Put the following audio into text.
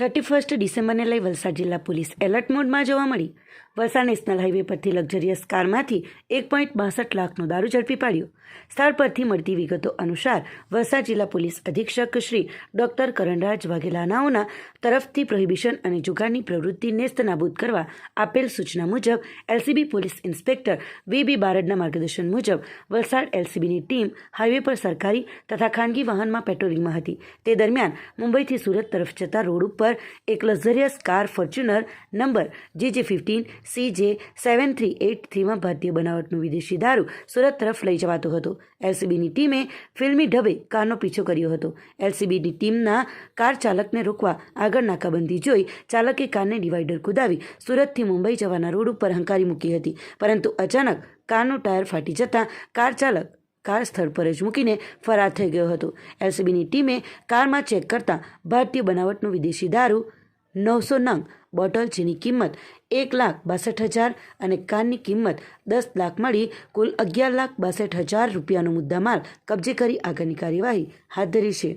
Thirty first ડિસેમ્બરને લઈ વલસાડ જિલ્લા police alert મોડમાં જોવા મળી. વલસાડ નેશનલ હાઈવે પરથી લક્ઝરિયસ કારમાંથી એક પોઈન્ટ બાસઠ લાખનો દારૂ ઝડપી પાડ્યો. સ્થળ પરથી મળતી વિગતો અનુસાર વલસાડ જિલ્લા પોલીસ અધિક્ષક શ્રી ડોક્ટર કરણરાજ વાઘેલાનાઓના તરફથી પ્રોહિબિશન અને જુગારની પ્રવૃત્તિ નેસ્ત કરવા આપેલ સૂચના મુજબ LCB police inspector V B બારડના માર્ગદર્શન મુજબ વલસાડ એલસીબીની ટીમ હાઈવે પર સરકારી તથા ખાનગી વાહનમાં પેટ્રોલિંગમાં હતી. તે દરમિયાન મુંબઈથી સુરત તરફ જતા રોડ ઉપર એક લક્ઝરિયસ કાર ફોર્ચ્યુનર નંબર જે જે ફિફ્ટીન સી જે સેવન થ્રી એટ થ્રીમાં ભારતીય બનાવટનું વિદેશી દારૂ સુરત તરફ લઈ જવાતો હતો. એલસીબીની ટીમે ફિલ્મી ઢબે કારનો પીછો કર્યો હતો. એલસીબીની ટીમના કાર ચાલકને રોકવા આગળ નાકાબંધી જોઈ ચાલકે કારને ડિવાઈડર કુદાવી સુરતથી મુંબઈ જવાના રોડ ઉપર હંકારી મૂકી હતી. પરંતુ અચાનક કારનું ટાયર ફાટી જતાં કાર ચાલક કાર સ્થળ પર જ મૂકીને ફરાર થઈ ગયો હતો. એલસીબીની ટીમે કારમાં ચેક કરતાં ભારતીય બનાવટનું વિદેશી દારૂ નવસો નંગ બોટલ જેની કિંમત એક લાખ બાસઠ હજાર અને કારની કિંમત દસ લાખ મળી કુલ અગિયાર લાખ બાસઠ હજાર રૂપિયાનો મુદ્દામાલ કબજે કરી આગળની કાર્યવાહી હાથ ધરી છે.